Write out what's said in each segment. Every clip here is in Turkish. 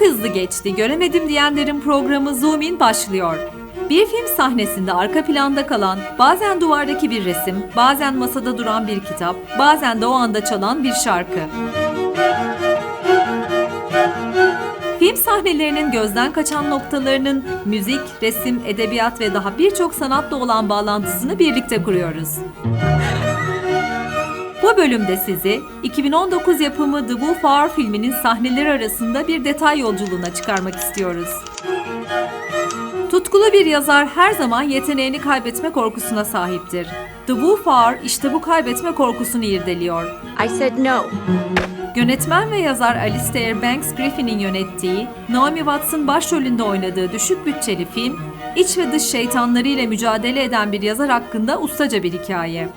hızlı geçti, göremedim diyenlerin programı Zoom In başlıyor. Bir film sahnesinde arka planda kalan, bazen duvardaki bir resim, bazen masada duran bir kitap, bazen de o anda çalan bir şarkı. Film sahnelerinin gözden kaçan noktalarının müzik, resim, edebiyat ve daha birçok sanatla olan bağlantısını birlikte kuruyoruz. Bu bölümde sizi 2019 yapımı The Wolf filminin sahneleri arasında bir detay yolculuğuna çıkarmak istiyoruz. Tutkulu bir yazar her zaman yeteneğini kaybetme korkusuna sahiptir. The Wolf Hour işte bu kaybetme korkusunu irdeliyor. I said no. Yönetmen ve yazar Alistair Banks Griffin'in yönettiği, Naomi Watts'ın başrolünde oynadığı düşük bütçeli film, iç ve dış şeytanlarıyla mücadele eden bir yazar hakkında ustaca bir hikaye.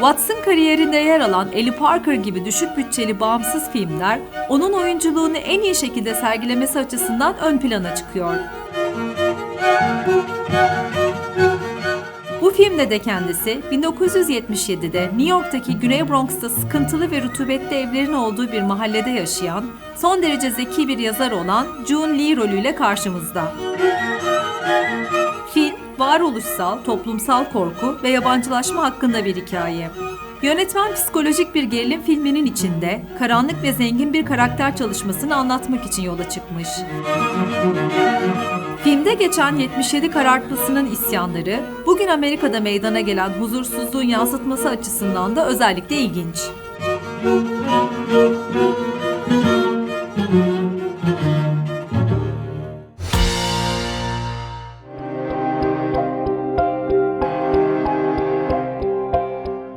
Watts'ın kariyerinde yer alan Ellie Parker gibi düşük bütçeli bağımsız filmler, onun oyunculuğunu en iyi şekilde sergilemesi açısından ön plana çıkıyor. Bu filmde de kendisi 1977'de New York'taki Güney Bronx'ta sıkıntılı ve rutubetli evlerin olduğu bir mahallede yaşayan, son derece zeki bir yazar olan June Lee rolüyle karşımızda. Varoluşsal, toplumsal korku ve yabancılaşma hakkında bir hikaye. Yönetmen psikolojik bir gerilim filminin içinde karanlık ve zengin bir karakter çalışmasını anlatmak için yola çıkmış. Filmde geçen 77 karartmasının isyanları, bugün Amerika'da meydana gelen huzursuzluğun yansıtması açısından da özellikle ilginç.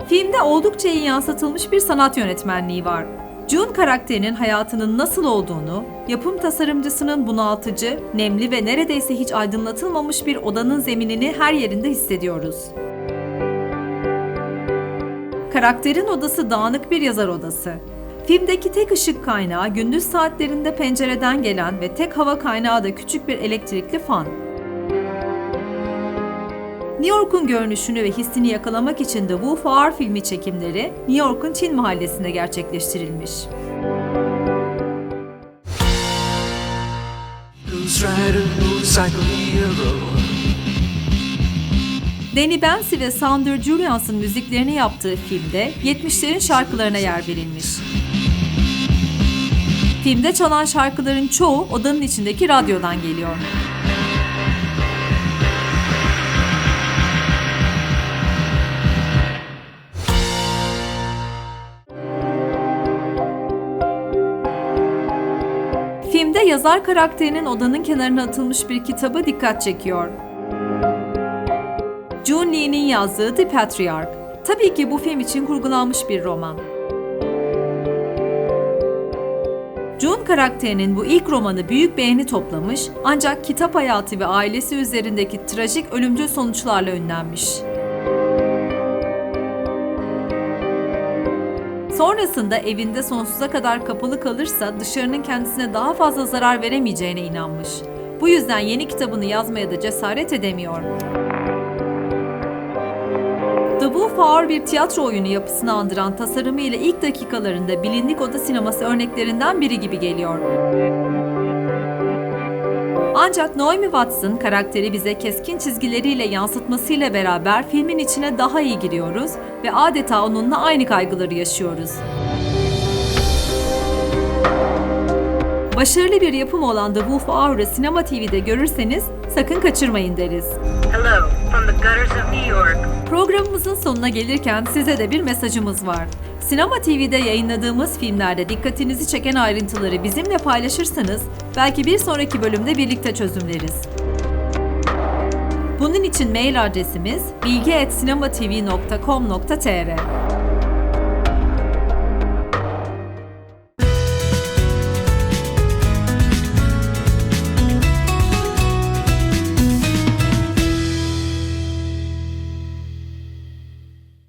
Filmde oldukça iyi yansıtılmış bir sanat yönetmenliği var. June karakterinin hayatının nasıl olduğunu, yapım tasarımcısının bunaltıcı, nemli ve neredeyse hiç aydınlatılmamış bir odanın zeminini her yerinde hissediyoruz. Karakterin odası dağınık bir yazar odası. Filmdeki tek ışık kaynağı gündüz saatlerinde pencereden gelen ve tek hava kaynağı da küçük bir elektrikli fan. New York'un görünüşünü ve hissini yakalamak için de Wolf Hour filmi çekimleri New York'un Çin mahallesinde gerçekleştirilmiş. Danny Bensi ve Sander Julians'ın müziklerini yaptığı filmde 70'lerin şarkılarına yer verilmiş. Filmde çalan şarkıların çoğu odanın içindeki radyodan geliyor. Filmde yazar karakterinin odanın kenarına atılmış bir kitabı dikkat çekiyor. June Lee'nin yazdığı The Patriarch. Tabii ki bu film için kurgulanmış bir roman. June karakterinin bu ilk romanı büyük beğeni toplamış ancak kitap hayatı ve ailesi üzerindeki trajik ölümcül sonuçlarla ünlenmiş. Sonrasında evinde sonsuza kadar kapalı kalırsa dışarının kendisine daha fazla zarar veremeyeceğine inanmış. Bu yüzden yeni kitabını yazmaya da cesaret edemiyor. The Wolf Hour bir tiyatro oyunu yapısını andıran tasarımıyla ilk dakikalarında bilindik oda sineması örneklerinden biri gibi geliyor. Ancak Naomi Watts'ın karakteri bize keskin çizgileriyle yansıtmasıyla beraber filmin içine daha iyi giriyoruz ve adeta onunla aynı kaygıları yaşıyoruz. Başarılı bir yapım olan The Wolf Hour'ı Sinema TV'de görürseniz sakın kaçırmayın deriz. Hello, from the gutters of New York. Programımızın sonuna gelirken size de bir mesajımız var. Sinema TV'de yayınladığımız filmlerde dikkatinizi çeken ayrıntıları bizimle paylaşırsanız belki bir sonraki bölümde birlikte çözümleriz. Bunun için mail adresimiz bilgi.sinematv.com.tr